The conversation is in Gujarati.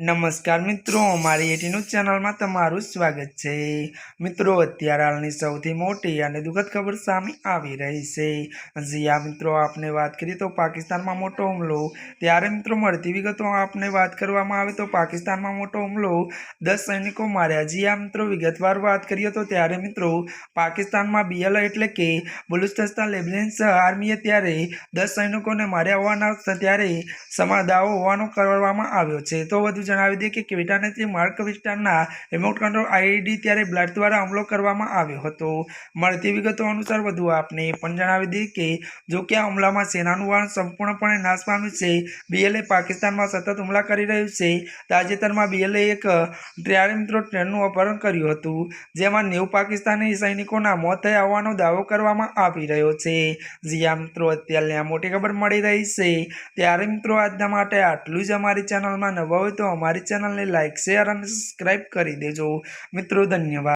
નમસ્કાર મિત્રો મારી એટીનું ચેનલમાં તમારું સ્વાગત છે. મિત્રો, અત્યારે હાલની સૌથી મોટી અને દુઃખદ ખબર સામે આવી રહી છે. જી મિત્રો, આપને વાત કરીએ તો પાકિસ્તાનમાં મોટો હુમલો. ત્યારે મિત્રો, મળતી વિગતો આપને વાત કરવામાં આવે તો પાકિસ્તાનમાં મોટો હુમલો. દસ સૈનિકો માર્યા. જી મિત્રો, વિગતવાર વાત કરીએ તો ત્યારે મિત્રો, પાકિસ્તાનમાં બીએલ એટલે કે બલુચિસ્તાન લેબનેન્સ આર્મીએ ત્યારે દસ સૈનિકોને માર્યા હોવાના ત્યારે સમા હોવાનો કરવામાં આવ્યો છે. તો વધુ જણાવી દઈએ કે ક્વિટાનેથી માર્ક વિસ્તારના રિમોટ કંટ્રોલ આઈડી ત્યારે બ્લડ દ્વારા હુમલો કરવામાં આવ્યો હતો. મળતી વિગતો અનુસાર વધુ આપને પણ જણાવી દઈએ કે જો કે આ હુમલામાં સેનાનું વાહન સંપૂર્ણપણે નાશ પામ્યું છે. બીએલએ પાકિસ્તાનમાં સતત હુમલા કરી રહ્યું છે. તાજેતરમાં બીએલએ એક ટ્રેન મિત્રો ટ્રેનનું અપહરણ કર્યું હતું, જેમાં નેવું પાકિસ્તાની સૈનિકોના મોત થયા હોવાનો દાવો કરવામાં આવી રહ્યો છે. જીયા મિત્રો અત્યારે મોટી ખબર મળી રહી છે. ત્યારે મિત્રો, આજના માટે આટલું જ અમારી ચેનલમાં નવા હોય તો અમારી ચેનલને લાઇક શેર અને સબસ્ક્રાઈબ કરી દેજો. મિત્રો ધન્યવાદ.